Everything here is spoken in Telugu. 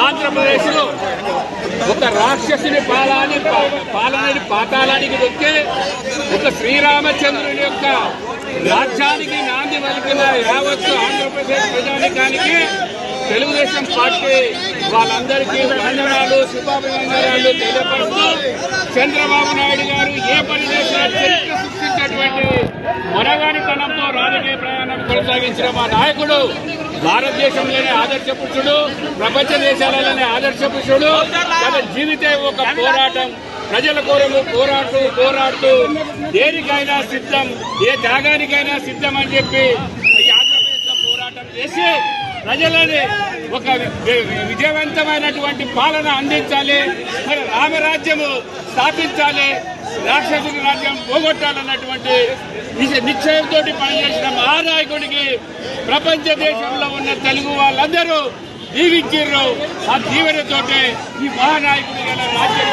ఆంధ్రప్రదేశ్లో ఒక రాక్షసుని పాలాని పాలనని పాతాళానికి దొక్కే ఒక శ్రీరామచంద్రుని యొక్క రాజ్యానికి నాంది పలికిన యావత్తు ఆంధ్రప్రదేశ్ ప్రజానికానికి తెలుగుదేశం పార్టీ వాళ్ళందరికీ వందనాలు శుభాభివందనాలు తెలియపడుతూ చంద్రబాబు నాయుడు గారు ఏ పని చేసినా చరిత్ర సృష్టించేటువంటి మొనగానితనంతో రాజకీయ ప్రయాణం కొనసాగించిన మా నాయకుడు భారతదేశంలోనే ఆదర్శ పురుషుడు ప్రపంచ దేశాలలోనే ఆదర్శ పురుషుడు. తన జీవితం ఒక పోరాటం ప్రజల కోరము పోరాడుతూ పోరాడుతూ దేనికైనా సిద్ధం ఏ త్యాగానికైనా సిద్ధం అని చెప్పి ఈ పోరాటం చేసి ప్రజలని ఒక విజయవంతమైనటువంటి పాలన అందించాలి. మరి రామరాజ్యము స్థాపించాలి. రాక్షసుని రాజ్యం పోగొట్టాలన్నటువంటి నిశ్చయంతో పనిచేసిన మహానాయకుడికి ప్రపంచ దేశంలో ఉన్న తెలుగు వాళ్ళందరూ దీవించారు ఆ దీవెనతోటే ఈ మహానాయకుడి గల రాజ్యం